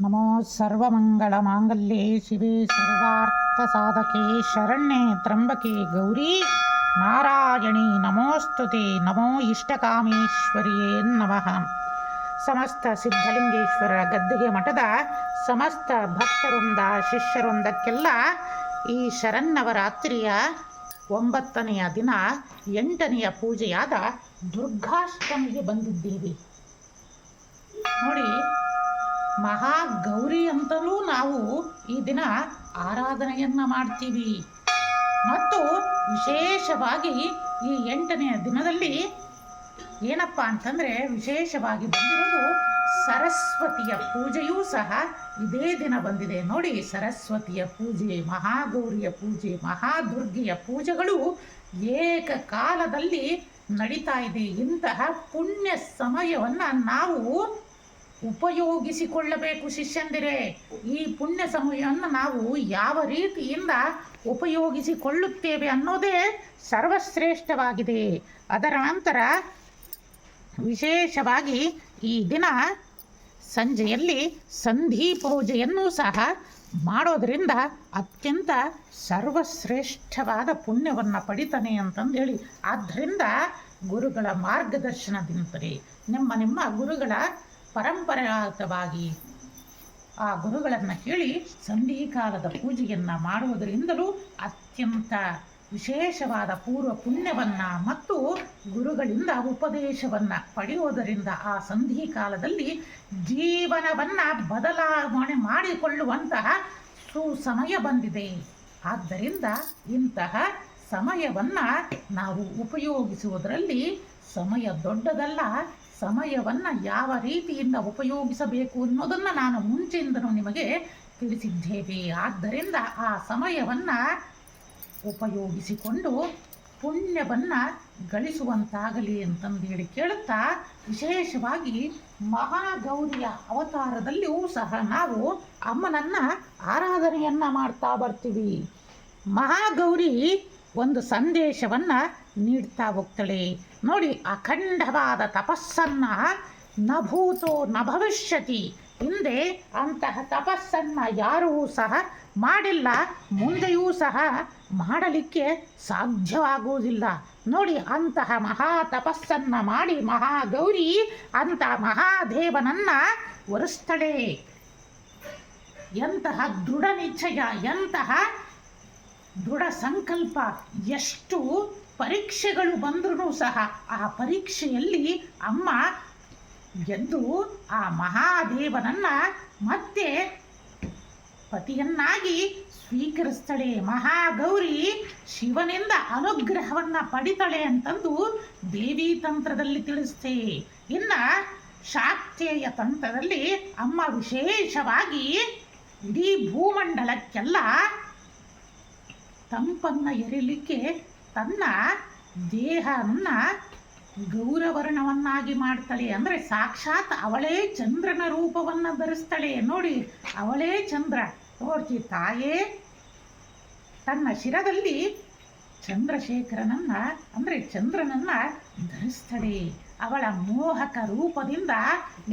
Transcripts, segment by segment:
ನಮೋ ಸರ್ವಮಂಗಳ ಸರ್ವಮಂಗಳಮಾಂಗಲ್ಯೆ ಶಿವೆ ಸರ್ವಾರ್ಥಸಾಧಕೆ ಶರಣ್ಯೆ ತ್ರಂಬಕೆ ಗೌರಿ ನಾರಾಯಣಿ ನಮೋಸ್ತುತಿ ನಮೋ ಇಷ್ಟಕಾಮೇಶ್ವರಿಯೇ ನಮಃ ಸಮಸ್ತ ಸಿದ್ಧಲಿಂಗೇಶ್ವರ ಗದ್ದಿಗೆ ಮಠದ ಸಮಸ್ತ ಭಕ್ತವೃಂದ ಶಿಷ್ಯರೊಂದಕ್ಕೆಲ್ಲ ಈ ಶರನ್ನವರಾತ್ರಿಯ ಒಂಬತ್ತನೆಯ ದಿನ ಎಂಟನೆಯ ಪೂಜೆಯಾದ ದುರ್ಗಾಷ್ಟಮಿಗೆ ಬಂದಿದ್ದೀವಿ. ನೋಡಿ ಮಹಾಗೌರಿ ಅಂತಲೂ ನಾವು ಈ ದಿನ ಆರಾಧನೆಯನ್ನ ಮಾಡ್ತೀವಿ. ಮತ್ತು ವಿಶೇಷವಾಗಿ ಈ ಎಂಟನೆಯ ದಿನದಲ್ಲಿ ಏನಪ್ಪ ಅಂತಂದರೆ ವಿಶೇಷವಾಗಿ ಬಂದಿರೋದು ಸರಸ್ವತಿಯ ಪೂಜೆಯೂ ಸಹ ಇದೇ ದಿನ ಬಂದಿದೆ. ನೋಡಿ, ಸರಸ್ವತಿಯ ಪೂಜೆ, ಮಹಾಗೌರಿಯ ಪೂಜೆ, ಮಹಾದುರ್ಗಿಯ ಪೂಜೆಗಳು ಏಕಕಾಲದಲ್ಲಿ ನಡೀತಾ ಇದೆ. ಇಂತಹ ಪುಣ್ಯ ಸಮಯವನ್ನು ನಾವು ಉಪಯೋಗಿಸಿಕೊಳ್ಳಬೇಕು ಶಿಷ್ಯಂದಿರೇ. ಈ ಪುಣ್ಯ ಸಮಯವನ್ನು ನಾವು ಯಾವ ರೀತಿಯಿಂದ ಉಪಯೋಗಿಸಿಕೊಳ್ಳುತ್ತೇವೆ ಅನ್ನೋದೇ ಸರ್ವಶ್ರೇಷ್ಠವಾಗಿದೆ. ಅದರ ನಂತರ ವಿಶೇಷವಾಗಿ ಈ ದಿನ ಸಂಜೆಯಲ್ಲಿ ಸಂಧಿ ಪೂಜೆಯನ್ನು ಸಹ ಮಾಡೋದರಿಂದ ಅತ್ಯಂತ ಸರ್ವಶ್ರೇಷ್ಠವಾದ ಪುಣ್ಯವನ್ನು ಪಡಿತಾನೆ ಅಂತಂದೇಳಿ. ಆದ್ದರಿಂದ ಗುರುಗಳ ಮಾರ್ಗದರ್ಶನದಿಂದಲೇ. ನಿಮ್ಮ ನಿಮ್ಮ ಗುರುಗಳ ಪರಂಪರಾಗತವಾಗಿ ಆ ಗುರುಗಳನ್ನು ಕೇಳಿ ಸಂಧಿಕಾಲದ ಪೂಜೆಯನ್ನು ಮಾಡುವುದರಿಂದಲೂ ಅತ್ಯಂತ ವಿಶೇಷವಾದ ಪೂರ್ವ ಪುಣ್ಯವನ್ನು ಮತ್ತು ಗುರುಗಳಿಂದ ಉಪದೇಶವನ್ನು ಪಡೆಯುವುದರಿಂದ ಆ ಸಂಧಿ ಕಾಲದಲ್ಲಿ ಜೀವನವನ್ನು ಬದಲಾವಣೆ ಮಾಡಿಕೊಳ್ಳುವಂತಹ ಸುಸಮಯ ಬಂದಿದೆ. ಆದ್ದರಿಂದ ಇಂತಹ ಸಮಯವನ್ನು ನಾವು ಉಪಯೋಗಿಸುವುದರಲ್ಲಿ ಸಮಯ ದೊಡ್ಡದಲ್ಲ ಸಮಯವನ್ನು ಯಾವ ರೀತಿಯಿಂದ ಉಪಯೋಗಿಸಬೇಕು ಅನ್ನೋದನ್ನು ನಾನು ಮುಂಚೆಯಿಂದನೂ ನಿಮಗೆ ತಿಳಿಸಿದ್ದೇವೆ. ಆದ್ದರಿಂದ ಆ ಸಮಯವನ್ನು ಉಪಯೋಗಿಸಿಕೊಂಡು ಪುಣ್ಯವನ್ನು ಗಳಿಸುವಂತಾಗಲಿ ಅಂತಂದು ಹೇಳಿ ಕೇಳುತ್ತಾ ವಿಶೇಷವಾಗಿ ಮಹಾಗೌರಿಯ ಅವತಾರದಲ್ಲಿಯೂ ಸಹ ನಾವು ಅಮ್ಮನನ್ನು ಆರಾಧನೆಯನ್ನು ಮಾಡ್ತಾ ಬರ್ತೀವಿ. ಮಹಾಗೌರಿ ಒಂದು ಸಂದೇಶವನ್ನು ನೀಡ್ತಾ ಹೋಗ್ತಾಳೆ. ನೋಡಿ, ಅಖಂಡವಾದ ತಪಸ್ಸನ್ನು ನ ಭೂತೋ ನ ಭವಿಷ್ಯತಿ. ಹಿಂದೆ ಅಂತಹ ತಪಸ್ಸನ್ನು ಯಾರೂ ಸಹ ಮಾಡಿಲ್ಲ, ಮುಂದೆಯೂ ಸಹ ಮಾಡಲಿಕ್ಕೆ ಸಾಧ್ಯವಾಗುವುದಿಲ್ಲ. ನೋಡಿ, ಅಂತಹ ಮಹಾ ತಪಸ್ಸನ್ನು ಮಾಡಿ ಮಹಾಗೌರಿ, ಅಂತ ಮಹಾದೇವನನ್ನು ಒರೆಸ್ತಾಳೆ. ಎಂತಹ ದೃಢ ನಿಶ್ಚಯ, ಎಂತಹ ದೃಢ ಸಂಕಲ್ಪ, ಎಷ್ಟು ಪರೀಕ್ಷೆಗಳು ಬಂದರೂ ಸಹ ಆ ಪರೀಕ್ಷೆಯಲ್ಲಿ ಅಮ್ಮ ಗೆದ್ದು ಆ ಮಹಾದೇವನನ್ನ ಮತ್ತೆ ಪತಿಯನ್ನಾಗಿ ಸ್ವೀಕರಿಸ್ತಾಳೆ. ಮಹಾಗೌರಿ ಶಿವನಿಂದ ಅನುಗ್ರಹವನ್ನ ಪಡಿತಾಳೆ ಅಂತಂದು ದೇವಿ ತಂತ್ರದಲ್ಲಿ ತಿಳಿಸ್ತೆ. ಇನ್ನ ಶಾಕ್ತೇಯ ತಂತ್ರದಲ್ಲಿ ಅಮ್ಮ ವಿಶೇಷವಾಗಿ ಇಡೀ ಭೂಮಂಡಲಕ್ಕೆಲ್ಲ ತಂಪನ್ನ ಎರಿಲಿಕ್ಕೆ ತನ್ನ ದೇಹವನ್ನು ಗೌರವರ್ಣವನ್ನಾಗಿ ಮಾಡ್ತಾಳೆ ಅಂದರೆ ಸಾಕ್ಷಾತ್ ಅವಳೇ ಚಂದ್ರನ ರೂಪವನ್ನು ಧರಿಸ್ತಾಳೆ. ನೋಡಿ, ಅವಳೇ ಚಂದ್ರ. ನೋಡ್ತಿ, ತಾಯೇ, ತನ್ನ ಶಿರದಲ್ಲಿ ಚಂದ್ರಶೇಖರನನ್ನ ಅಂದರೆ ಚಂದ್ರನನ್ನ ಧರಿಸ್ತಾಳೆ. ಅವಳ ಮೋಹಕ ರೂಪದಿಂದ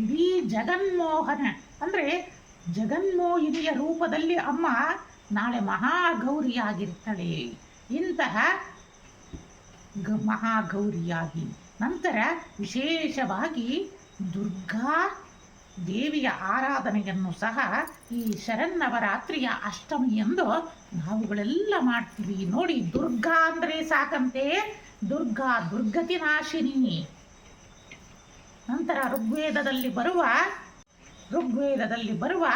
ಇಡೀ ಜಗನ್ಮೋಹನ, ಅಂದರೆ ಜಗನ್ಮೋಹಿನಿಯ ರೂಪದಲ್ಲಿ ಅಮ್ಮ ನಾಳೆ ಮಹಾಗೌರಿಯಾಗಿರ್ತಾಳೆ. ಇಂತಹ ಗ ಮಹಾಗೌರಿಯಾಗಿ. ನಂತರ ವಿಶೇಷವಾಗಿ ದುರ್ಗಾ ದೇವಿಯ ಆರಾಧನೆಯನ್ನು ಸಹ ಈ ಶರನ್ನವರಾತ್ರಿಯ ಅಷ್ಟಮಿಯಂದು ನಾವುಗಳೆಲ್ಲ ಮಾಡ್ತೀವಿ. ನೋಡಿ, ದುರ್ಗಾ ಅಂದರೆ ಸಾಕಂತೆ. ದುರ್ಗಾ ದುರ್ಗತಿ ನಾಶಿನಿ. ನಂತರ ಋಗ್ವೇದದಲ್ಲಿ ಬರುವ ಋಗ್ವೇದದಲ್ಲಿ ಬರುವ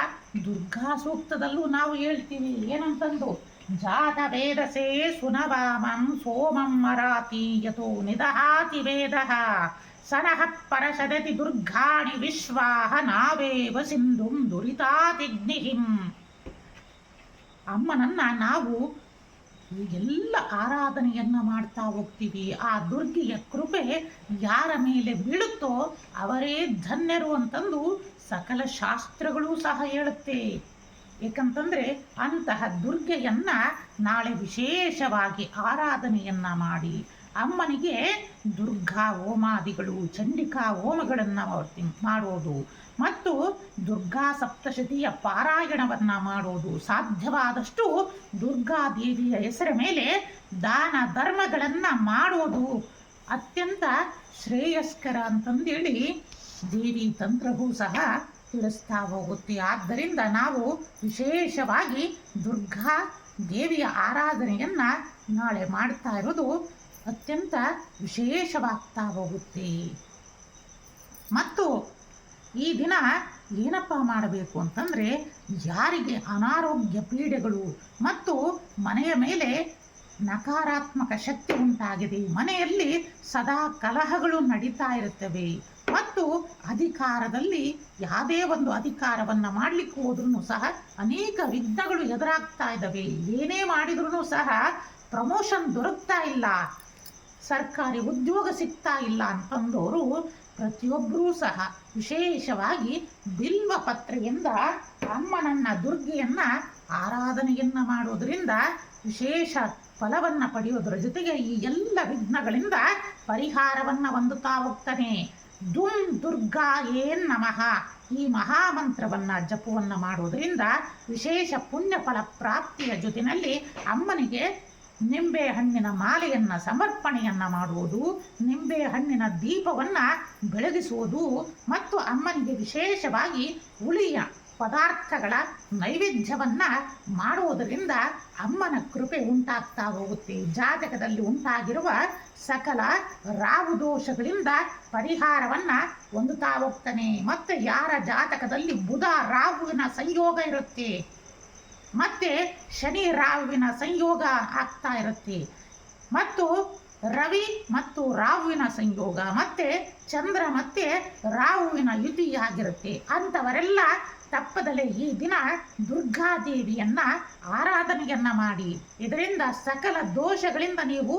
ದುರ್ಗಾ ಸೂಕ್ತದಲ್ಲೂ ನಾವು ಹೇಳ್ತೀವಿ. ಏನಂತಂದು? ಜಾತ ವೇದಸೇ ಸುನವಾಮಂ ಸೋಮಂ ಮರಾತಿ ಯತೋ ನಿದಹಾತಿ ವೇದ ಸನಃ ಪರಶದತಿ ದುರ್ಗಾಣಿ ವಿಶ್ವಾಹ ನಾವೇವ ಸಿಂಧುಂ ದುರಿತಾತಿಗ್ನಿಹಿಂ ಅಮ್ಮನನ್ನ ನಾವು ಎಲ್ಲ ಆರಾಧನೆಯನ್ನ ಮಾಡ್ತಾ ಹೋಗ್ತೀವಿ. ಆ ದುರ್ಗಿಯ ಕೃಪೆ ಯಾರ ಮೇಲೆ ಬೀಳುತ್ತೋ ಅವರೇ ಧನ್ಯರು ಅಂತಂದು ಸಕಲ ಶಾಸ್ತ್ರಗಳು ಸಹ ಹೇಳುತ್ತೆ. ಏಕಂತಂದ್ರೆ ಅಂತಹ ದುರ್ಗೆಯನ್ನ ನಾಳೆ ವಿಶೇಷವಾಗಿ ಆರಾಧನೆಯನ್ನ ಮಾಡಿ ಅಮ್ಮನಿಗೆ ದುರ್ಗಾ ಹೋಮಾದಿಗಳು, ಚಂಡಿಕಾ ಹೋಮಗಳನ್ನು ಮಾಡೋದು. ಮತ್ತು ದುರ್ಗಾ ಸಪ್ತಶತಿಯ ಪಾರಾಯಣವನ್ನ ಮಾಡೋದು. ಸಾಧ್ಯವಾದಷ್ಟು ದುರ್ಗಾ ದೇವಿಯ ಹೆಸರ ಮೇಲೆ ದಾನ ಧರ್ಮಗಳನ್ನು ಮಾಡೋದು. ಅತ್ಯಂತ ಶ್ರೇಯಸ್ಕರ ಅಂತಂದೇಳಿ ದೇವಿ ತಂತ್ರವೂ ಸಹ ತಿಳಿಸ್ತಾ ಹೋಗುತ್ತೆ. ಆದ್ದರಿಂದ ನಾವು ವಿಶೇಷವಾಗಿ ದುರ್ಗಾ ದೇವಿಯ ಆರಾಧನೆಯನ್ನ ನಾಳೆ ಮಾಡ್ತಾ ಇರೋದು ಅತ್ಯಂತ ವಿಶೇಷವಾಗ್ತಾ ಹೋಗುತ್ತೆ. ಮತ್ತು ಈ ದಿನ ಏನಪ್ಪ ಮಾಡಬೇಕು ಅಂತಂದರೆ ಯಾರಿಗೆ ಅನಾರೋಗ್ಯ ಪೀಡೆಗಳು ಮತ್ತು ಮನೆಯ ಮೇಲೆ ನಕಾರಾತ್ಮಕ ಶಕ್ತಿ ಉಂಟಾಗಿದೆ, ಮನೆಯಲ್ಲಿ ಸದಾ ಕಲಹಗಳು ನಡೀತಾ ಇರುತ್ತವೆ. ಮತ್ತು ಅಧಿಕಾರದಲ್ಲಿ ಯಾವುದೇ ಒಂದು ಅಧಿಕಾರವನ್ನು ಮಾಡಲಿಕ್ಕೆ ಹೋದ್ರೂ ಸಹ ಅನೇಕ ವಿಘ್ನಗಳು ಎದುರಾಗ್ತಾ ಇದ್ದಾವೆ. ಏನೇ ಮಾಡಿದ್ರೂ ಸಹ ಪ್ರಮೋಷನ್ ದೊರಕ್ತಾ ಇಲ್ಲ. ಸರ್ಕಾರಿ ಉದ್ಯೋಗ ಸಿಗ್ತಾ ಇಲ್ಲ ಅಂತಂದವರು ಪ್ರತಿಯೊಬ್ಬರೂ ಸಹ ವಿಶೇಷವಾಗಿ ಬಿಲ್ವ ಪತ್ರೆಯಿಂದ ಅಮ್ಮನನ್ನ ದುರ್ಗೆಯನ್ನ ಆರಾಧನೆಯನ್ನ ಮಾಡೋದರಿಂದ ವಿಶೇಷ ಫಲವನ್ನ ಪಡೆಯೋದರ ಜೊತೆಗೆ ಈ ಎಲ್ಲ ವಿಘ್ನಗಳಿಂದ ಪರಿಹಾರವನ್ನ ಹೊಂದುತ್ತಾ ಹೋಗ್ತಾನೆ. ದುಂ ದುರ್ಗಾ ಏನ್ ನಮಃ? ಈ ಮಹಾಮಂತ್ರವನ್ನ ಜಪವನ್ನ ಮಾಡೋದರಿಂದ ವಿಶೇಷ ಪುಣ್ಯ ಫಲ ಪ್ರಾಪ್ತಿಯ ಜೊತೆಯಲ್ಲಿ ಅಮ್ಮನಿಗೆ ನಿಂಬೆ ಹಣ್ಣಿನ ಮಾಲೆಯನ್ನು, ಸಮರ್ಪಣೆಯನ್ನು ಮಾಡುವುದು, ನಿಂಬೆ ಹಣ್ಣಿನ ದೀಪವನ್ನ ಬೆಳಗಿಸುವುದು ಮತ್ತು ಅಮ್ಮನಿಗೆ ವಿಶೇಷವಾಗಿ ಹುಳಿಯ ಪದಾರ್ಥಗಳ ನೈವೇದ್ಯವನ್ನ ಮಾಡುವುದರಿಂದ ಅಮ್ಮನ ಕೃಪೆ ಉಂಟಾಗ್ತಾ ಹೋಗುತ್ತೆ. ಜಾತಕದಲ್ಲಿ ಉಂಟಾಗಿರುವ ಸಕಲ ರಾಹು ದೋಷಗಳಿಂದ ಪರಿಹಾರವನ್ನ ಹೊಂದುತ್ತಾ ಹೋಗ್ತಾನೆ. ಮತ್ತೆ ಯಾರ ಜಾತಕದಲ್ಲಿ ಬುಧ ರಾಹುವಿನ ಸಂಯೋಗ ಇರುತ್ತೆ? ಮತ್ತೆ ಶನಿ ರಾಹುವಿನ ಸಂಯೋಗ ಆಗ್ತಾ ಇರುತ್ತೆ. ಮತ್ತು ರವಿ ಮತ್ತು ರಾಹುವಿನ ಸಂಯೋಗ. ಮತ್ತೆ ಚಂದ್ರ ಮತ್ತೆ ರಾಹುವಿನ ಯುತಿಯಾಗಿರುತ್ತೆ. ಅಂಥವರೆಲ್ಲ ತಪ್ಪದಲೆ ಈ ದಿನ ದುರ್ಗಾದೇವಿಯನ್ನ ಆರಾಧನೆಯನ್ನ ಮಾಡಿ. ಇದರಿಂದ ಸಕಲ ದೋಷಗಳಿಂದ ನೀವು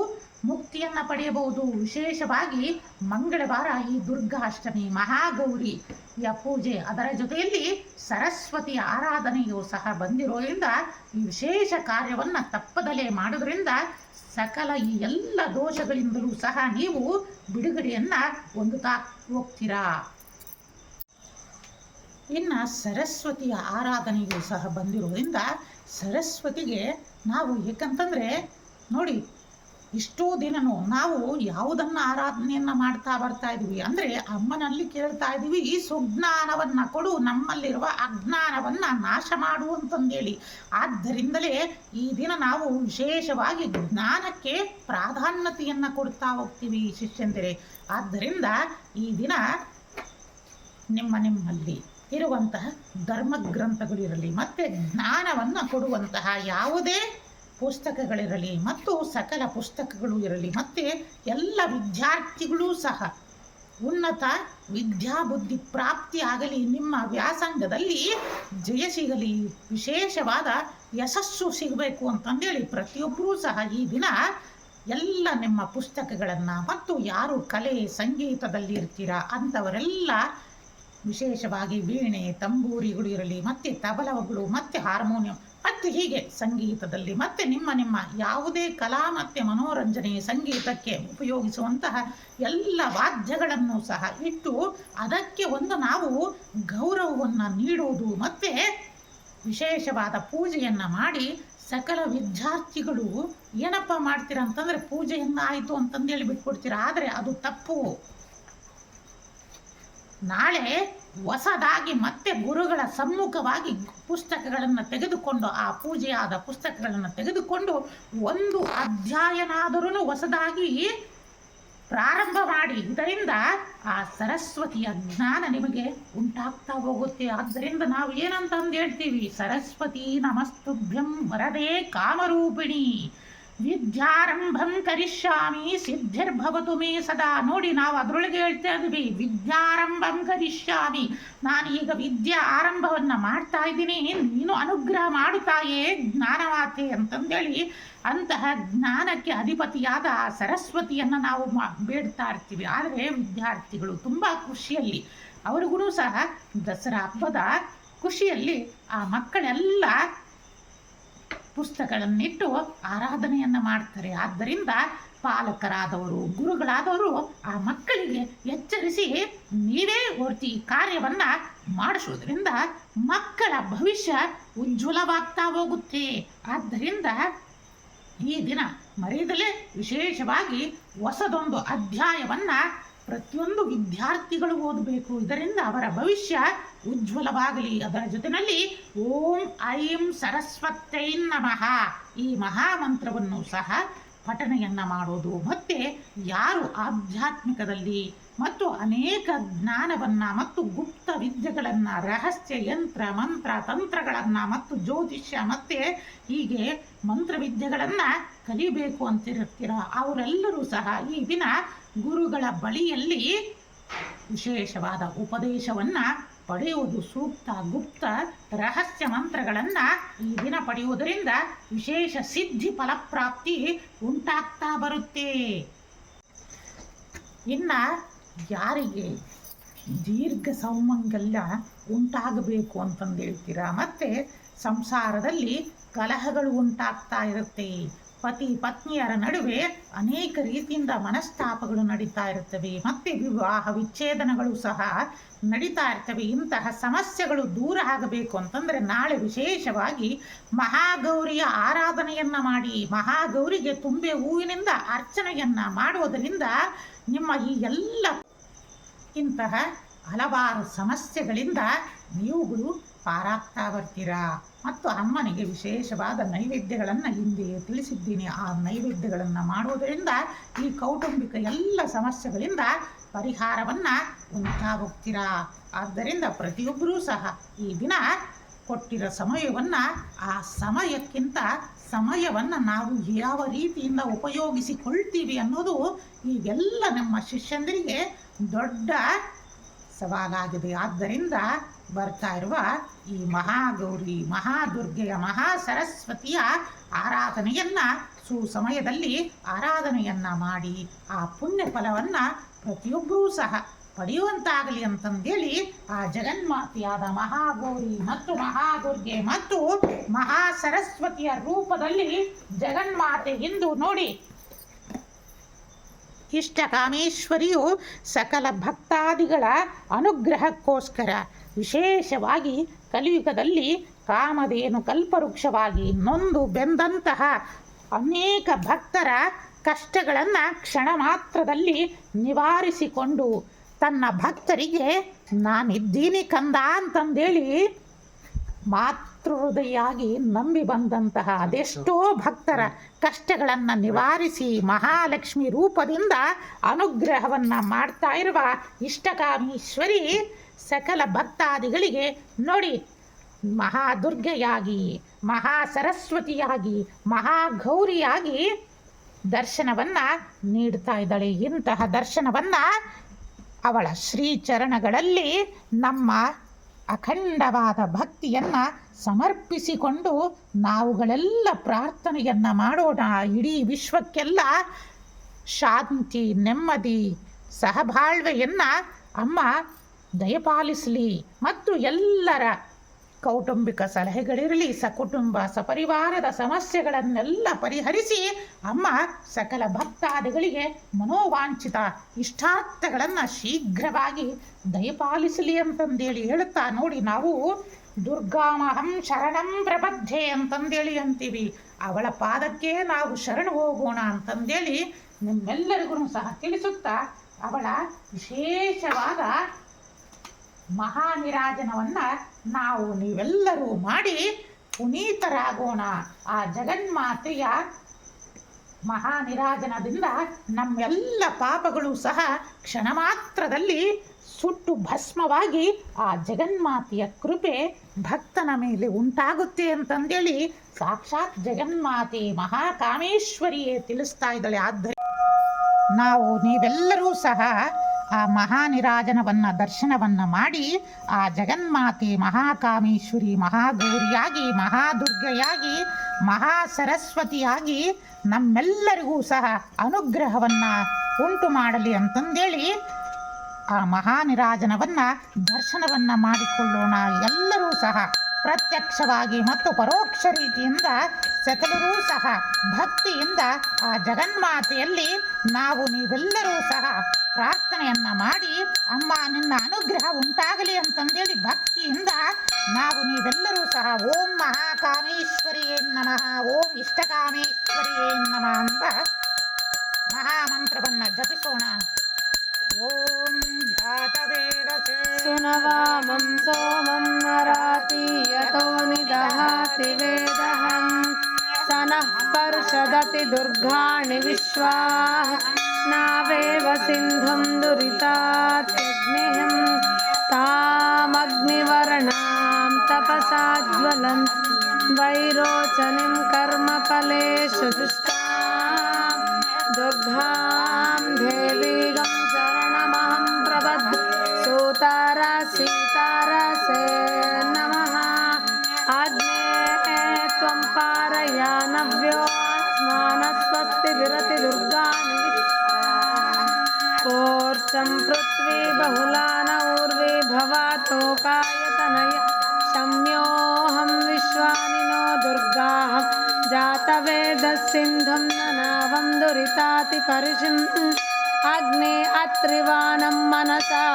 ಮುಕ್ತಿಯನ್ನ ಪಡೆಯಬಹುದು. ವಿಶೇಷವಾಗಿ ಮಂಗಳವಾರ ಈ ದುರ್ಗಾಷ್ಟಮಿ ಮಹಾಗೌರಿಯ ಪೂಜೆ. ಅದರ ಜೊತೆಯಲ್ಲಿ ಸರಸ್ವತಿ ಆರಾಧನೆಯು ಸಹ ಬಂದಿರೋದ್ರಿಂದ ಈ ವಿಶೇಷ ಕಾರ್ಯವನ್ನ ತಪ್ಪದಲೇ ಮಾಡೋದ್ರಿಂದ ಸಕಲ ಈ ಎಲ್ಲ ದೋಷಗಳಿಂದಲೂ ಸಹ ನೀವು ಬಿಡುಗಡೆಯನ್ನ ಹೊಂದುತ್ತಾ ಹೋಗ್ತೀರಾ. ಇನ್ನು ಸರಸ್ವತಿಯ ಆರಾಧನೆಯು ಸಹ ಬಂದಿರೋದ್ರಿಂದ ಸರಸ್ವತಿಗೆ ನಾವು ಏಕಂತಂದ್ರೆ ನೋಡಿ, ಇಷ್ಟೋ ದಿನನೂ ನಾವು ಯಾವುದನ್ನ ಆರಾಧನೆಯನ್ನ ಮಾಡ್ತಾ ಬರ್ತಾ ಇದೀವಿ ಅಂದ್ರೆ ಅಮ್ಮನಲ್ಲಿ ಕೇಳ್ತಾ ಇದ್ದೀವಿ, ಈ ಸುಜ್ಞಾನವನ್ನ ಕೊಡು, ನಮ್ಮಲ್ಲಿರುವ ಅಜ್ಞಾನವನ್ನ ನಾಶ ಮಾಡು ಅಂತಂದೇಳಿ. ಆದ್ದರಿಂದಲೇ ಈ ದಿನ ನಾವು ವಿಶೇಷವಾಗಿ ಜ್ಞಾನಕ್ಕೆ ಪ್ರಾಧಾನ್ಯತೆಯನ್ನು ಕೊಡ್ತಾ ಹೋಗ್ತೀವಿ ಶಿಷ್ಯಂದರೆ. ಆದ್ದರಿಂದ ಈ ದಿನ ನಿಮ್ಮ ನಿಮ್ಮಲ್ಲಿ ಇರುವಂತಹ ಧರ್ಮ ಗ್ರಂಥಗಳಿರಲಿ ಮತ್ತೆ ಜ್ಞಾನವನ್ನು ಕೊಡುವಂತಹ ಯಾವುದೇ ಪುಸ್ತಕಗಳಿರಲಿ, ಮತ್ತು ಸಕಲ ಪುಸ್ತಕಗಳು ಇರಲಿ, ಮತ್ತೆ ಎಲ್ಲ ವಿದ್ಯಾರ್ಥಿಗಳೂ ಸಹ ಉನ್ನತ ವಿದ್ಯಾಬುದ್ಧಿ ಪ್ರಾಪ್ತಿ ಆಗಲಿ, ನಿಮ್ಮ ವ್ಯಾಸಂಗದಲ್ಲಿ ಜಯ ಸಿಗಲಿ, ವಿಶೇಷವಾದ ಯಶಸ್ಸು ಸಿಗಬೇಕು ಅಂತಂದೇಳಿ ಪ್ರತಿಯೊಬ್ಬರೂ ಸಹ ಈ ದಿನ ಎಲ್ಲ ನಿಮ್ಮ ಪುಸ್ತಕಗಳನ್ನು ಮತ್ತು ಯಾರು ಕಲೆ ಸಂಗೀತದಲ್ಲಿ ಇರ್ತೀರಾ ಅಂಥವರೆಲ್ಲ ವಿಶೇಷವಾಗಿ ವೀಣೆ ತಂಬೂರಿಗಳು ಇರಲಿ ಮತ್ತೆ ತಬಲಗಳು ಮತ್ತೆ ಹಾರ್ಮೋನಿಯಂ, ಮತ್ತೆ ಹೀಗೆ ಸಂಗೀತದಲ್ಲಿ, ಮತ್ತೆ ನಿಮ್ಮ ನಿಮ್ಮ ಯಾವುದೇ ಕಲಾ ಮತ್ತು ಮನೋರಂಜನೆ ಸಂಗೀತಕ್ಕೆ ಉಪಯೋಗಿಸುವಂತಹ ಎಲ್ಲ ವಾದ್ಯಗಳನ್ನು ಸಹ ಇಟ್ಟು ಅದಕ್ಕೆ ಒಂದು ನಾವು ಗೌರವವನ್ನು ನೀಡುವುದು ಮತ್ತೆ ವಿಶೇಷವಾದ ಪೂಜೆಯನ್ನು ಮಾಡಿ ಸಕಲ ವಿದ್ಯಾರ್ಥಿಗಳು ಏನಪ್ಪ ಮಾಡ್ತೀರಾ ಅಂತಂದ್ರೆ ಪೂಜೆಯಿಂದ ಆಯಿತು ಅಂತಂದೇಳಿ ಬಿಟ್ಕೊಡ್ತೀರ, ಆದರೆ ಅದು ತಪ್ಪು. ನಾಳೆ ಹೊಸದಾಗಿ ಮತ್ತೆ ಗುರುಗಳ ಸಮ್ಮುಖವಾಗಿ ಪುಸ್ತಕಗಳನ್ನು ತೆಗೆದುಕೊಂಡು, ಆ ಪೂಜೆಯಾದ ಪುಸ್ತಕಗಳನ್ನು ತೆಗೆದುಕೊಂಡು ಒಂದು ಅಧ್ಯಾಯನಾದರೂ ಹೊಸದಾಗಿ ಪ್ರಾರಂಭ ಮಾಡಿ. ಇದರಿಂದ ಆ ಸರಸ್ವತಿಯ ಜ್ಞಾನ ನಿಮಗೆ ಉಂಟಾಗ್ತಾ ಹೋಗುತ್ತೆ. ಆದ್ದರಿಂದ ನಾವು ಏನಂತಂದು ಹೇಳ್ತೀವಿ? ಸರಸ್ವತಿ ನಮಸ್ತುಭ್ಯಂ, ವರದೆ ಕಾಮರೂಪಿಣಿ. ವಿದ್ಯಾರಂಭಂ ಕರಿಷ್ಯಾಮಿ, ಸಿದ್ಧಿರ್ಭವತು ಮೇ ಸದಾ. ನೋಡಿ, ನಾವು ಅದರೊಳಗೆ ಹೇಳ್ತಾ ಇದ್ವಿ ವಿದ್ಯಾರಂಭಂ ಕರಿಷ್ಯಾಮಿ. ನಾನು ಈಗ ವಿದ್ಯಾ ಆರಂಭವನ್ನ ಮಾಡ್ತಾ ಇದ್ದೀನಿ. ನೀನು ಅನುಗ್ರಹ ಮಾಡುತ್ತಾಯೇ ಜ್ಞಾನವಾತೆ ಅಂತಂದೇಳಿ ಅಂತಹ ಜ್ಞಾನಕ್ಕೆ ಅಧಿಪತಿಯಾದ ಸರಸ್ವತಿಯನ್ನು ನಾವು ಬೇಡ್ತಾ ಇರ್ತೀವಿ. ಆದರೆ ವಿದ್ಯಾರ್ಥಿಗಳು ತುಂಬ ಖುಷಿಯಲ್ಲಿ ಅವ್ರಿಗೂ ಸಹ ದಸರಾ ಹಬ್ಬದ ಖುಷಿಯಲ್ಲಿ ಆ ಮಕ್ಕಳೆಲ್ಲ ಪುಸ್ತಕಗಳನ್ನಿಟ್ಟು ಆರಾಧನೆಯನ್ನು ಮಾಡ್ತಾರೆ. ಆದ್ದರಿಂದ ಪಾಲಕರಾದವರು, ಗುರುಗಳಾದವರು ಆ ಮಕ್ಕಳಿಗೆ ಎಚ್ಚರಿಸಿ ನೀವೇ ಹೊರತು ಕಾರ್ಯವನ್ನ ಮಾಡಿಸೋದ್ರಿಂದ ಮಕ್ಕಳ ಭವಿಷ್ಯ ಉಜ್ವಲವಾಗ್ತಾ ಹೋಗುತ್ತೆ. ಆದ್ದರಿಂದ ಈ ದಿನ ಮರೆಯದಲೇ ವಿಶೇಷವಾಗಿ ಹೊಸದೊಂದು ಅಧ್ಯಾಯವನ್ನ ಪ್ರತಿಯೊಂದು ವಿದ್ಯಾರ್ಥಿಗಳು ಓದಬೇಕು. ಇದರಿಂದ ಅವರ ಭವಿಷ್ಯ ಉಜ್ವಲವಾಗಲಿ. ಅದರ ಜೊತೆಯಲ್ಲಿ ಓಂ ಐಂ ಸರಸ್ವತೈ ನಮಃ ಈ ಮಹಾಮಂತ್ರವನ್ನು ಸಹ ಪಠನೆಯನ್ನು ಮಾಡೋದು. ಮತ್ತೆ ಯಾರು ಆಧ್ಯಾತ್ಮಿಕದಲ್ಲಿ ಮತ್ತು ಅನೇಕ ಜ್ಞಾನವನ್ನು ಮತ್ತು ಗುಪ್ತ ವಿದ್ಯೆಗಳನ್ನು, ರಹಸ್ಯ ಯಂತ್ರ, ಮಂತ್ರ, ತಂತ್ರಗಳನ್ನು ಮತ್ತು ಜ್ಯೋತಿಷ್ಯ ಮತ್ತೆ ಹೀಗೆ ಮಂತ್ರವಿದ್ಯೆಗಳನ್ನು ಕಲಿಬೇಕು ಅಂತಿರುತ್ತೀರ? ಅವರೆಲ್ಲರೂ ಸಹ ಈ ದಿನ ಗುರುಗಳ ಬಳಿಯಲ್ಲಿ ವಿಶೇಷವಾದ ಉಪದೇಶವನ್ನ ಪಡೆಯುವುದು ಸೂಕ್ತ ಗುಪ್ತ ರಹಸ್ಯ ಮಂತ್ರಗಳನ್ನ ಈ ದಿನ ಪಡೆಯುವುದರಿಂದ ವಿಶೇಷ ಸಿದ್ಧಿ ಫಲಪ್ರಾಪ್ತಿ ಉಂಟಾಗ್ತಾ ಬರುತ್ತೆ. ಇನ್ನ ಯಾರಿಗೆ ದೀರ್ಘ ಸೌಮಂಗಲ್ಯ ಉಂಟಾಗಬೇಕು ಅಂತಂದು ಹೇಳ್ತೀರಾ ಮತ್ತೆ ಸಂಸಾರದಲ್ಲಿ ಕಲಹಗಳು ಉಂಟಾಗ್ತಾ ಇರುತ್ತೆ. ಪತಿ ಪತ್ನಿಯರ ನಡುವೆ ಅನೇಕ ರೀತಿಯಿಂದ ಮನಸ್ತಾಪಗಳು ನಡೀತಾ ಇರುತ್ತವೆ. ಮತ್ತೆ ವಿವಾಹ ವಿಚ್ಛೇದನಗಳು ಸಹ ನಡೀತಾ ಇರ್ತವೆ. ಇಂತಹ ಸಮಸ್ಯೆಗಳು ದೂರ ಆಗಬೇಕು ಅಂತಂದ್ರೆ ನಾಳೆ ವಿಶೇಷವಾಗಿ ಮಹಾಗೌರಿಯ ಆರಾಧನೆಯನ್ನ ಮಾಡಿ, ಮಹಾಗೌರಿಗೆ ತುಂಬೆ ಹೂವಿನಿಂದ ಅರ್ಚನೆಯನ್ನ ಮಾಡುವುದರಿಂದ ನಿಮ್ಮ ಈ ಎಲ್ಲ ಇಂತಹ ಹಲವಾರು ಸಮಸ್ಯೆಗಳಿಂದ ನೀವುಗಳು ಪಾರಾಗ್ತಾ ಬರ್ತೀರಾ? ಮತ್ತು ಅಮ್ಮನಿಗೆ ವಿಶೇಷವಾದ ನೈವೇದ್ಯಗಳನ್ನು ಹಿಂದೆಯೇ ತಿಳಿಸಿದ್ದೀನಿ. ಆ ನೈವೇದ್ಯಗಳನ್ನು ಮಾಡುವುದರಿಂದ ಈ ಕೌಟುಂಬಿಕ ಎಲ್ಲ ಸಮಸ್ಯೆಗಳಿಂದ ಪರಿಹಾರವನ್ನು ಉಂಟಾ ಹೋಗ್ತೀರಾ? ಆದ್ದರಿಂದ ಪ್ರತಿಯೊಬ್ಬರೂ ಸಹ ಈ ದಿನ ಕೊಟ್ಟಿರೋ ಸಮಯವನ್ನು, ಆ ಸಮಯಕ್ಕಿಂತ ಸಮಯವನ್ನು ನಾವು ಯಾವ ರೀತಿಯಿಂದ ಉಪಯೋಗಿಸಿಕೊಳ್ತೀವಿ ಅನ್ನೋದು ಈಗೆಲ್ಲ ನಮ್ಮ ಶಿಷ್ಯಂದರಿಗೆ ದೊಡ್ಡ ಸವಾಲಾಗಿದೆ. ಆದ್ದರಿಂದ ಬರ್ತಾ ಇರುವ ಈ ಮಹಾಗೌರಿ, ಮಹಾದುರ್ಗೆಯ ಮಹಾ ಸರಸ್ವತಿಯ ಆರಾಧನೆಯನ್ನ ಸುಸಮಯದಲ್ಲಿ ಆರಾಧನೆಯನ್ನ ಮಾಡಿ ಆ ಪುಣ್ಯ ಫಲವನ್ನ ಪ್ರತಿಯೊಬ್ಬರೂ ಸಹ ಪಡೆಯುವಂತಾಗಲಿ ಅಂತಂದೇಳಿ ಆ ಜಗನ್ಮಾತೆಯಾದ ಮಹಾಗೌರಿ ಮತ್ತು ಮಹಾದುರ್ಗೆ ಮತ್ತು ಮಹಾ ಸರಸ್ವತಿಯ ರೂಪದಲ್ಲಿ ಜಗನ್ಮಾತೆ ಎಂದು ನೋಡಿ. ಇಷ್ಟಕಾಮೇಶ್ವರಿಯು ಸಕಲ ಭಕ್ತಾದಿಗಳ ಅನುಗ್ರಹಕ್ಕೋಸ್ಕರ ವಿಶೇಷವಾಗಿ ಕಲಿಯುಗದಲ್ಲಿ ಕಾಮಧೇನು ಕಲ್ಪವೃಕ್ಷವಾಗಿ ನೊಂದು ಬೆಂದಂತಹ ಅನೇಕ ಭಕ್ತರ ಕಷ್ಟಗಳನ್ನು ಕ್ಷಣ ಮಾತ್ರದಲ್ಲಿ ನಿವಾರಿಸಿಕೊಂಡು ತನ್ನ ಭಕ್ತರಿಗೆ ನಾನಿದ್ದೀನಿ ಕಂದ ಅಂತಂದೇಳಿ ಮಾತೃಹೃದಯಾಗಿ ನಂಬಿ ಬಂದಂತಹ ಅದೆಷ್ಟೋ ಭಕ್ತರ ಕಷ್ಟಗಳನ್ನು ನಿವಾರಿಸಿ ಮಹಾಲಕ್ಷ್ಮಿ ರೂಪದಿಂದ ಅನುಗ್ರಹವನ್ನು ಮಾಡ್ತಾ ಇರುವ ಇಷ್ಟಕಾಮೀಶ್ವರಿ ಸಕಲ ಭಕ್ತಾದಿಗಳಿಗೆ ನೋಡಿ, ಮಹಾದುರ್ಗೆಯಾಗಿ ಮಹಾ ಸರಸ್ವತಿಯಾಗಿ ಮಹಾ ಗೌರಿಯಾಗಿ ದರ್ಶನವನ್ನು ನೀಡ್ತಾ ಇದ್ದಾಳೆ. ಇಂತಹ ದರ್ಶನವನ್ನು ಅವಳ ಶ್ರೀಚರಣಗಳಲ್ಲಿ ನಮ್ಮ ಅಖಂಡವಾದ ಭಕ್ತಿಯನ್ನು ಸಮರ್ಪಿಸಿಕೊಂಡು ನಾವುಗಳೆಲ್ಲ ಪ್ರಾರ್ಥನೆಯನ್ನು ಮಾಡೋಣ. ಇಡೀ ವಿಶ್ವಕ್ಕೆಲ್ಲ ಶಾಂತಿ, ನೆಮ್ಮದಿ, ಸಹಬಾಳ್ವೆಯನ್ನು ಅಮ್ಮ ದಯಪಾಲಿಸಲಿ. ಮತ್ತು ಎಲ್ಲರ ಕೌಟುಂಬಿಕ ಸಲಹೆಗಳಿರಲಿ, ಸಕುಟುಂಬ, ಸಪರಿವಾರದ ಸಮಸ್ಯೆಗಳನ್ನೆಲ್ಲ ಪರಿಹರಿಸಿ ಅಮ್ಮ ಸಕಲ ಭಕ್ತಾದಿಗಳಿಗೆ ಮನೋವಾಂಛಿತ ಇಷ್ಟಾರ್ಥಗಳನ್ನು ಶೀಘ್ರವಾಗಿ ದಯಪಾಲಿಸಲಿ ಅಂತಂದೇಳಿ ಹೇಳುತ್ತಾ ನೋಡಿ ನಾವು ದುರ್ಗಾಮಹಂ ಶರಣಂ ಪ್ರಬದ್ಧೆ ಅಂತಂದೇಳಿ ಅಂತೀವಿ. ಅವಳ ಪಾದಕ್ಕೆ ನಾವು ಶರಣು ಹೋಗೋಣ ಅಂತಂದೇಳಿ ನಿಮ್ಮೆಲ್ಲರಿಗೂ ಸಹ ತಿಳಿಸುತ್ತಾ ಅವಳ ವಿಶೇಷವಾದ ಮಹಾನಿರಾಜನವನ್ನ ನಾವು ನೀವೆಲ್ಲರೂ ಮಾಡಿ ಪುನೀತರಾಗೋಣ. ಆ ಜಗನ್ಮಾತೆಯ ಮಹಾನಿರಾಜನದಿಂದ ನಮ್ಮೆಲ್ಲ ಪಾಪಗಳು ಸಹ ಕ್ಷಣ ಮಾತ್ರದಲ್ಲಿ ಸುಟ್ಟು ಭಸ್ಮವಾಗಿ ಆ ಜಗನ್ಮಾತೆಯ ಕೃಪೆ ಭಕ್ತನ ಮೇಲೆ ಉಂಟಾಗುತ್ತೆ ಅಂತಂದೇಳಿ ಸಾಕ್ಷಾತ್ ಜಗನ್ಮಾತೆ ಮಹಾಕಾಮೇಶ್ವರಿಯೇ ತಿಳಿಸ್ತಾ ಇದ್ದಾಳೆ. ಆದ್ದರಿಂದ ನಾವು ನೀವೆಲ್ಲರೂ ಸಹ ಆ ಮಹಾನಿರಾಜನವನ್ನ, ದರ್ಶನವನ್ನ ಮಾಡಿ ಆ ಜಗನ್ಮಾತೆ ಮಹಾಕಾಮೇಶ್ವರಿ, ಮಹಾಗೌರಿಯಾಗಿ, ಮಹಾದುರ್ಗೆಯಾಗಿ ಮಹಾ ಸರಸ್ವತಿಯಾಗಿ ನಮ್ಮೆಲ್ಲರಿಗೂ ಸಹ ಅನುಗ್ರಹವನ್ನ ಉಂಟು ಮಾಡಲಿ ಅಂತಂದೇಳಿ ಆ ಮಹಾನಿರಾಜನವನ್ನ ದರ್ಶನವನ್ನ ಮಾಡಿಕೊಳ್ಳೋಣ. ಎಲ್ಲರೂ ಸಹ ಪ್ರತ್ಯಕ್ಷವಾಗಿ ಮತ್ತು ಪರೋಕ್ಷ ರೀತಿಯಿಂದ ಸಕಲರೂ ಸಹ ಭಕ್ತಿಯಿಂದ ಆ ಜಗನ್ಮಾತೆಯಲ್ಲಿ ನಾವು ನೀವೆಲ್ಲರೂ ಸಹ ಪ್ರಾರ್ಥನೆಯನ್ನ ಮಾಡಿ, ಅಮ್ಮ, ನಿನ್ನ ಅನುಗ್ರಹ ಉಂಟಾಗಲಿ ಅಂತಂದೇಳಿ ಭಕ್ತಿಯಿಂದ ನಾವು ನೀವೆಲ್ಲರೂ ಸಹ ಓಂ ಮಹಾಕಾಮೇಶ್ವರಿಯೇ ನಮಃ, ಓಂ ಇಷ್ಟಕಾಮೇಶ್ವರಿಯೇ ನಮಃ ಅಂತ ಮಹಾಮಂತ್ರವನ್ನ ಜಪಿಸೋಣ. ಓಂ ಸುನವಾಮಂ ಸೋಮಂ ನರಾತೀಯತೋ ನಿದಹಾತಿ ವೇದಃ ಸನಃ ಪರ್ಷದತಿ ದುರ್ಗಾಣಿ ವಿಶ್ವಾಹ. कृष्णावेव सिन्धुं दुरितात् यज्ञेयं तामग्निवर्णां तपसा ज्वलं वैरोचनीं कर्मफलेषु दुष्टां दुर्गां देवीगं शरणमहं प्रबद्ध। सोतारा, सीतारा कोर्चं पृथ्वी बहुलान ऊर्वी भवातोकायतनय शम्योऽहं विश्वानिनो दुर्गाः जातवेदसिन्धुं ननावं दुरितातिपरिशिम् अग्ने अत्रिवाणं मनसा।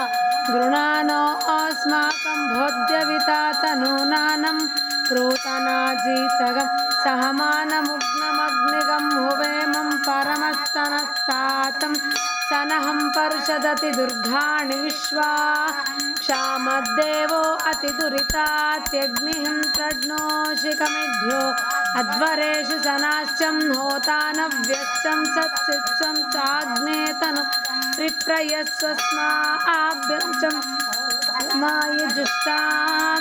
गृणानो अस्माकं भोज्यवितातनूनानं प्रूतनाजीतगं सहमानमुग्नमग्निगं हुवेमं परमस्तनस्तातं सनहं पर्षदति दुर्गाणि विश्वा क्षामद्देवो अतिदुरितात्यग्निं प्रज्ञोषिकमिध्यो अध्वरेषु सनाश्चं होतानव्यश्चं सत्सित्सं चाग्नेतनु विप्रयस्वस्माभ्यं मायुजुष्टां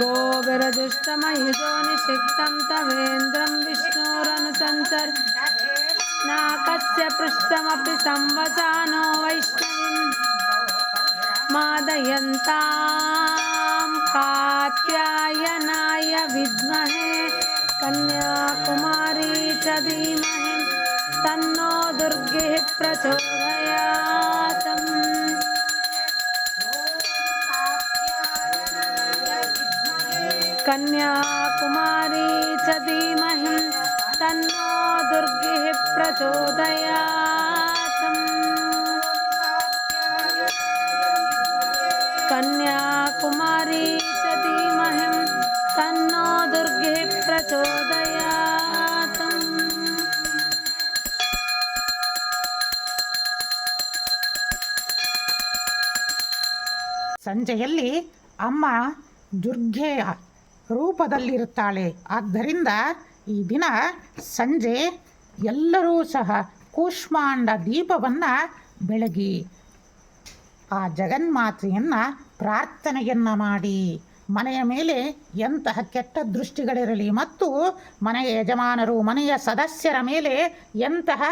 गोविरजुष्टमयुजो निषिक्तं तवेन्द्रं विष्णोरनुसञ्चर नाकस्य पृष्ठमपि संवसानो वैष्णवीम् मादयन्तां कात्यायनाय विद्महे कन्याकुमारी च धीमहि तन्नो दुर्गे प्रचोदयातम्। कन्याकुमारी च धीमहि तन्नो दुर्गे प्रचोदयातम् कन्याकुमारी च धीमहि तन्नो दुर्गे प्रचोदयातम् ಸಂಜೆಯಲ್ಲಿ ಅಮ್ಮ ದುರ್ಗೆಯ ರೂಪದಲ್ಲಿರುತ್ತಾಳೆ ಆದ್ದರಿಂದ ಈ ದಿನ ಸಂಜೆ ಎಲ್ಲರೂ ಸಹ ಕೂಷ್ಮಾಂಡ ದೀಪವನ್ನು ಬೆಳಗಿ ಆ ಜಗನ್ಮಾತೆಯನ್ನು ಪ್ರಾರ್ಥನೆಯನ್ನು ಮಾಡಿ. ಮನೆಯ ಮೇಲೆ ಎಂತಹ ಕೆಟ್ಟ ದೃಷ್ಟಿಗಳಿರಲಿ ಮತ್ತು ಮನೆಯ ಯಜಮಾನರು, ಮನೆಯ ಸದಸ್ಯರ ಮೇಲೆ ಎಂತಹ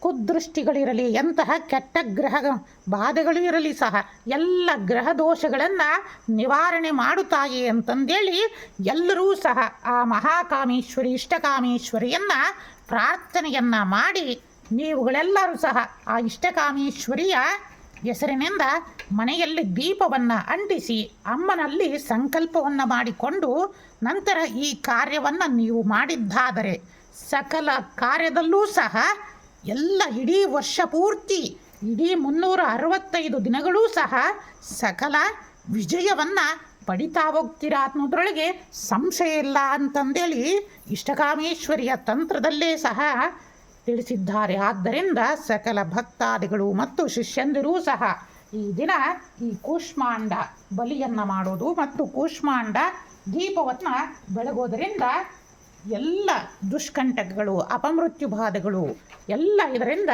ಕುದೃಷ್ಟಿಗಳಿರಲಿ, ಎಂತಹ ಕೆಟ್ಟ ಗ್ರಹ ಬಾಧೆಗಳು ಇರಲಿ ಸಹ ಎಲ್ಲ ಗ್ರಹ ದೋಷಗಳನ್ನು ನಿವಾರಣೆ ಮಾಡುತ್ತಾಯಿ ಅಂತಂದೇಳಿ ಎಲ್ಲರೂ ಸಹ ಆ ಮಹಾಕಾಮೇಶ್ವರಿ, ಇಷ್ಟಕಾಮೇಶ್ವರಿಯನ್ನು ಪ್ರಾರ್ಥನೆಯನ್ನು ಮಾಡಿ ನೀವುಗಳೆಲ್ಲರೂ ಸಹ ಆ ಇಷ್ಟಕಾಮೇಶ್ವರಿಯ ಹೆಸರಿನಿಂದ ಮನೆಯಲ್ಲಿ ದೀಪವನ್ನು ಅಂಟಿಸಿ ಅಮ್ಮನಲ್ಲಿ ಸಂಕಲ್ಪವನ್ನು ಮಾಡಿಕೊಂಡು ನಂತರ ಈ ಕಾರ್ಯವನ್ನು ನೀವು ಮಾಡಿದ್ದಾದರೆ ಸಕಲ ಕಾರ್ಯದಲ್ಲೂ ಸಹ ಎಲ್ಲ ಇಡೀ ವರ್ಷ ಪೂರ್ತಿ, ಇಡೀ ಮುನ್ನೂರ ಅರವತ್ತೈದು ದಿನಗಳೂ ಸಹ ಸಕಲ ವಿಜಯವನ್ನು ಪಡಿತಾ ಹೋಗ್ತೀರಾ ಅನ್ನೋದ್ರೊಳಗೆ ಸಂಶಯ ಇಲ್ಲ ಅಂತಂದೇಳಿ ಇಷ್ಟಕಾಮೇಶ್ವರಿಯ ತಂತ್ರದಲ್ಲೇ ಸಹ ತಿಳಿಸಿದ್ದಾರೆ. ಆದ್ದರಿಂದ ಸಕಲ ಭಕ್ತಾದಿಗಳು ಮತ್ತು ಶಿಷ್ಯಂದಿರೂ ಸಹ ಈ ದಿನ ಈ ಕೂಷ್ಮಾಂಡ ಬಲಿಯನ್ನು ಮಾಡೋದು ಮತ್ತು ಕೂಷ್ಮಾಂಡ ದೀಪವನ್ನು ಬೆಳಗೋದರಿಂದ ಎಲ್ಲ ದುಷ್ಕಂಟಕಗಳು ಅಪಮೃತ್ಯು ಬಾಧೆಗಳು ಎಲ್ಲ ಇದರಿಂದ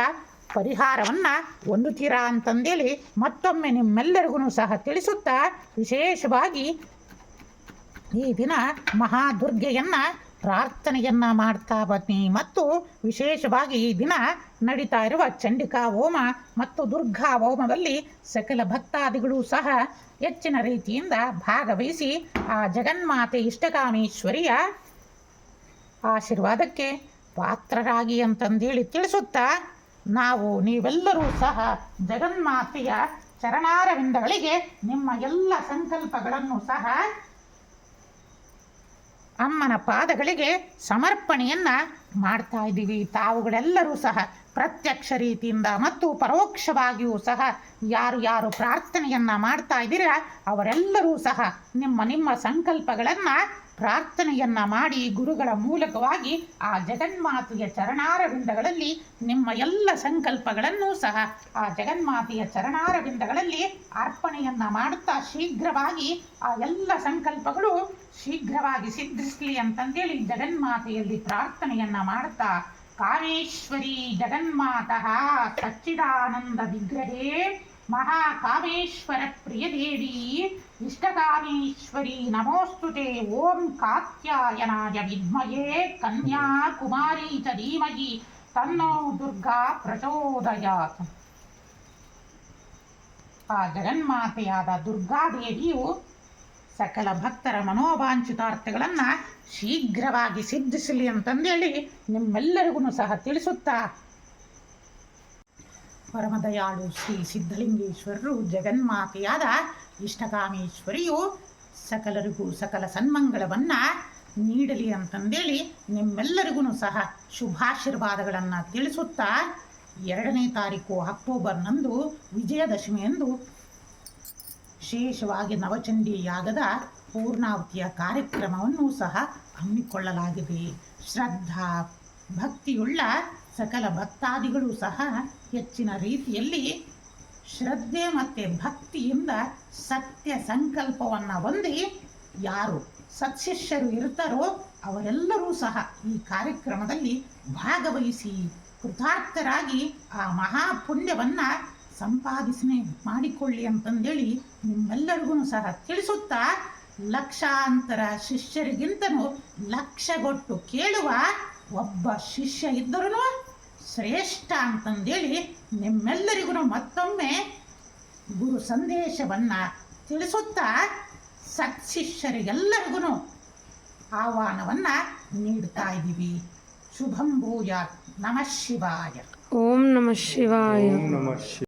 ಪರಿಹಾರವನ್ನು ಹೊಂದುತ್ತೀರಾ ಅಂತಂದೇಳಿ ಮತ್ತೊಮ್ಮೆ ನಿಮ್ಮೆಲ್ಲರಿಗೂ ಸಹ ತಿಳಿಸುತ್ತಾ ವಿಶೇಷವಾಗಿ ಈ ದಿನ ಮಹಾದುರ್ಗೆಯನ್ನು ಪ್ರಾರ್ಥನೆಯನ್ನು ಮಾಡ್ತಾ ಬನ್ನಿ. ಮತ್ತು ವಿಶೇಷವಾಗಿ ಈ ದಿನ ನಡೀತಾ ಇರುವ ಚಂಡಿಕಾ ಹೋಮ ಮತ್ತು ದುರ್ಗಾ ಹೋಮದಲ್ಲಿ ಸಕಲ ಭಕ್ತಾದಿಗಳು ಸಹ ಹೆಚ್ಚಿನ ರೀತಿಯಿಂದ ಭಾಗವಹಿಸಿ ಆ ಜಗನ್ಮಾತೆ ಇಷ್ಟಕಾಮೇಶ್ವರಿಯ ಆಶೀರ್ವಾದಕ್ಕೆ ಪಾತ್ರರಾಗಿ ಅಂತಂದೇಳಿ ತಿಳಿಸುತ್ತಾ ನಾವು ನೀವೆಲ್ಲರೂ ಸಹ ಜಗನ್ಮಾತೆಯ ಚರಣಾರವಿಂದಗಳಿಗೆ ನಿಮ್ಮ ಎಲ್ಲ ಸಂಕಲ್ಪಗಳನ್ನು ಸಹ ಅಮ್ಮನ ಪಾದಗಳಿಗೆ ಸಮರ್ಪಣೆಯನ್ನ ಮಾಡ್ತಾ ಇದ್ದೀವಿ. ತಾವುಗಳೆಲ್ಲರೂ ಸಹ ಪ್ರತ್ಯಕ್ಷ ರೀತಿಯಿಂದ ಮತ್ತು ಪರೋಕ್ಷವಾಗಿಯೂ ಸಹ ಯಾರು ಯಾರು ಪ್ರಾರ್ಥನೆಯನ್ನ ಮಾಡ್ತಾ ಇದ್ದೀರಾ ಅವರೆಲ್ಲರೂ ಸಹ ನಿಮ್ಮ ನಿಮ್ಮ ಸಂಕಲ್ಪಗಳನ್ನ ಪ್ರಾರ್ಥನೆಯನ್ನ ಮಾಡಿ ಗುರುಗಳ ಮೂಲಕವಾಗಿ ಆ ಜಗನ್ಮಾತೆಯ ಚರಣಾರವಿಂದಗಳಲ್ಲಿ ನಿಮ್ಮ ಎಲ್ಲ ಸಂಕಲ್ಪಗಳನ್ನು ಸಹ ಆ ಜಗನ್ಮಾತೆಯ ಚರಣಾರವಿಂದಗಳಲ್ಲಿ ಅರ್ಪಣೆಯನ್ನ ಮಾಡುತ್ತಾ ಶೀಘ್ರವಾಗಿ ಆ ಎಲ್ಲ ಸಂಕಲ್ಪಗಳು ಶೀಘ್ರವಾಗಿ ಸಿದ್ಧಿಸಲಿ ಅಂತಂದೇಳಿ ಜಗನ್ಮಾತೆಯಲ್ಲಿ ಪ್ರಾರ್ಥನೆಯನ್ನ ಮಾಡುತ್ತಾ, ಕಾವೇಶ್ವರಿ ಜಗನ್ಮಾತಃ ಸಚ್ಚಿದಾನಂದ ವಿಗ್ರಹೇ ಮಹಾಕಾಮೇಶ್ವರ ಪ್ರಿಯದೇವಿ ಇಷ್ಟಕಾಮೇಶ್ವರಿ ನಮೋಸ್ತುತೆ ಓಂ ಕಾತ್ಯಾಯನಾಯ ವಿದ್ಮಯೇ ಕನ್ಯಾಕುಮಾರಿ ಚ ಧೀಮಹಿ, ತನ್ನೋ ದುರ್ಗಾ ಪ್ರಚೋದಯಾತ್. ಆ ಜಗನ್ಮಾತೆಯಾದ ದುರ್ಗಾದೇವಿಯು ಸಕಲ ಭಕ್ತರ ಮನೋವಾಂಛಿತಾರ್ಥಗಳನ್ನು ಶೀಘ್ರವಾಗಿ ಸಿದ್ಧಿಸಲಿ ಅಂತಂದೇಳಿ ನಿಮ್ಮೆಲ್ಲರಿಗೂ ಸಹ ತಿಳಿಸುತ್ತಾ ಪರಮದಯಾಳು ಶ್ರೀ ಸಿದ್ಧಲಿಂಗೇಶ್ವರರು, ಜಗನ್ಮಾತೆಯಾದ ಇಷ್ಟಕಾಮೇಶ್ವರಿಯು ಸಕಲರಿಗೂ ಸಕಲ ಸನ್ಮಂಗಳವನ್ನು ನೀಡಲಿ ಅಂತಂದೇಳಿ ನಿಮ್ಮೆಲ್ಲರಿಗೂ ಸಹ ಶುಭಾಶೀರ್ವಾದಗಳನ್ನು ತಿಳಿಸುತ್ತಾ ಎರಡನೇ ತಾರೀಕು ಅಕ್ಟೋಬರ್ನಂದು ವಿಜಯದಶಮಿಯಂದು ವಿಶೇಷವಾಗಿ ನವಚಂಡಿ ಯಾಗದ ಪೂರ್ಣಾವತಿಯ ಕಾರ್ಯಕ್ರಮವನ್ನು ಸಹ ಹಮ್ಮಿಕೊಳ್ಳಲಾಗಿದೆ. ಶ್ರದ್ಧಾ ಭಕ್ತಿಯುಳ್ಳ ಸಕಲ ಭಕ್ತಾದಿಗಳು ಸಹ ಹೆಚ್ಚಿನ ರೀತಿಯಲ್ಲಿ ಶ್ರದ್ಧೆ ಮತ್ತು ಭಕ್ತಿಯಿಂದ ಸತ್ಯ ಸಂಕಲ್ಪವನ್ನು ಹೊಂದಿ ಯಾರು ಸತ್ಶಿಷ್ಯರು ಇರ್ತಾರೋ ಅವರೆಲ್ಲರೂ ಸಹ ಈ ಕಾರ್ಯಕ್ರಮದಲ್ಲಿ ಭಾಗವಹಿಸಿ ಕೃತಾರ್ಥರಾಗಿ ಆ ಮಹಾಪುಣ್ಯವನ್ನು ಸಂಪಾದಿಸನೆ ಮಾಡಿಕೊಳ್ಳಿ ಅಂತಂದೇಳಿ ನಿಮ್ಮೆಲ್ಲರಿಗೂ ಸಹ ತಿಳಿಸುತ್ತಾ ಲಕ್ಷಾಂತರ ಶಿಷ್ಯರಿಗಿಂತನೂ ಲಕ್ಷಗೊಟ್ಟು ಕೇಳುವ ಒಬ್ಬ ಶಿಷ್ಯ ಇದ್ದರೂ ಶ್ರೇಷ್ಠ ಅಂತಂದೇಳಿ ನಿಮ್ಮೆಲ್ಲರಿಗೂ ಮತ್ತೊಮ್ಮೆ ಗುರು ಸಂದೇಶವನ್ನು ತಿಳಿಸುತ್ತಾ ಸತ್ಶಿಷ್ಯರಿಗೆಲ್ಲರಿಗೂ ಆಹ್ವಾನವನ್ನು ನೀಡ್ತಾ ಇದ್ದೀವಿ. ಶುಭಂ ಭೂಯಾತ್ ನಮಃ ಶಿವಾಯ. ಓಂ ನಮಃ ಶಿವಾಯ. ಓಂ ನಮಃ ಶಿವಾಯ.